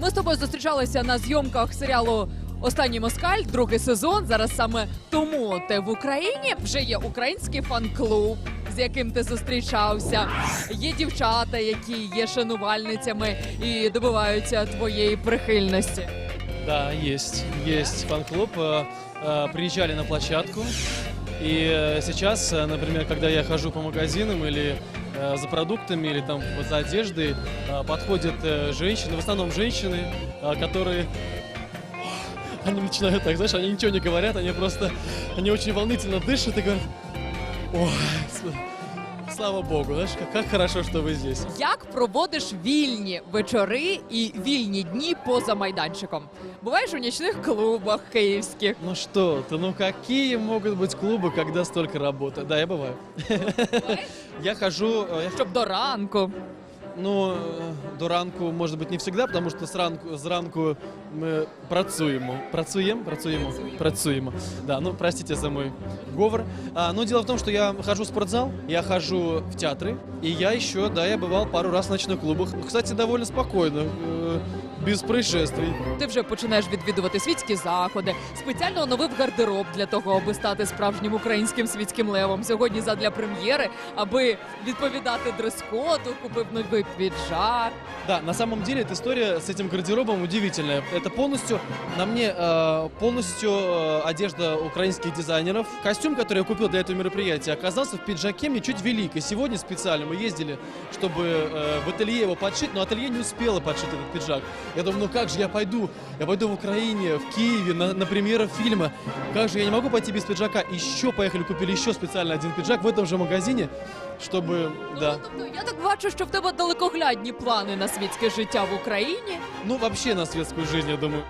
Ми з тобою зустрічалися на зйомках серіалу Останній москаль, другий сезон. Зараз саме тому ти в Україні вже є український фан-клуб, з яким ти зустрічався. Є дівчата, які є шанувальницями і добиваються твоєї прихильності. Да, есть. Есть фан-клуб. Э, на площадку. И э, сейчас, э, например, когда я хожу по магазинам или э, за продуктами, или там вот за одеждой, э, подходят э, женщины, в основном женщины, э, которые... Они начинают так, знаешь, они ничего не говорят, они просто, они очень волнительно дышат и говорят, ой, с- слава богу, знаешь, как, как хорошо, что вы здесь. Як проводиш вільні вечори і вільні дні поза майданчиком? Буваєш у нічних клубах київських. Ну что ты, ну какие могут быть клубы, когда столько работы? Да, я бываю. Я хожу, э, я Щоб до ранку. Ну, е, до ранку, може бути, не завжди, тому що зранку, зранку ми працюємо. Працюємо? Працюємо? Працюємо. Да, ну, простите за мой говор. А, ну, дело в том, что я хожу в спортзал, я хожу в театры, и я еще, да, я бывал пару раз в ночных клубах. Кстати, довольно спокойно, э, без происшествий. Ти вже починаєш відвідувати світські заходи. Спеціально оновив гардероб для того, аби стати справжнім українським світським левом. Сьогодні задля прем'єри, аби відповідати дрес-коду, купив новий піджак. Да, на самом деле эта история с этим гардеробом удивительная. Это полностью на мне э, полностью э, одежда украинских дизайнеров. Костюм, который я купил для этого мероприятия, оказался в пиджаке мне чуть велик. И сегодня специально мы ездили, чтобы э, в ателье его подшить, но ателье не успело подшить этот пиджак. Я думаю, ну как же я пойду? Я пойду в Украине, в Киеве на, на премьеру фильма. Как же я не могу пойти без пиджака? Еще поехали, купили еще специально один пиджак в этом же магазине, чтобы, да. Ну, тобто, я так бачу, що в тебе далекоглядні плани на світське життя в Україні. Ну, вообще на світську життя, думаю.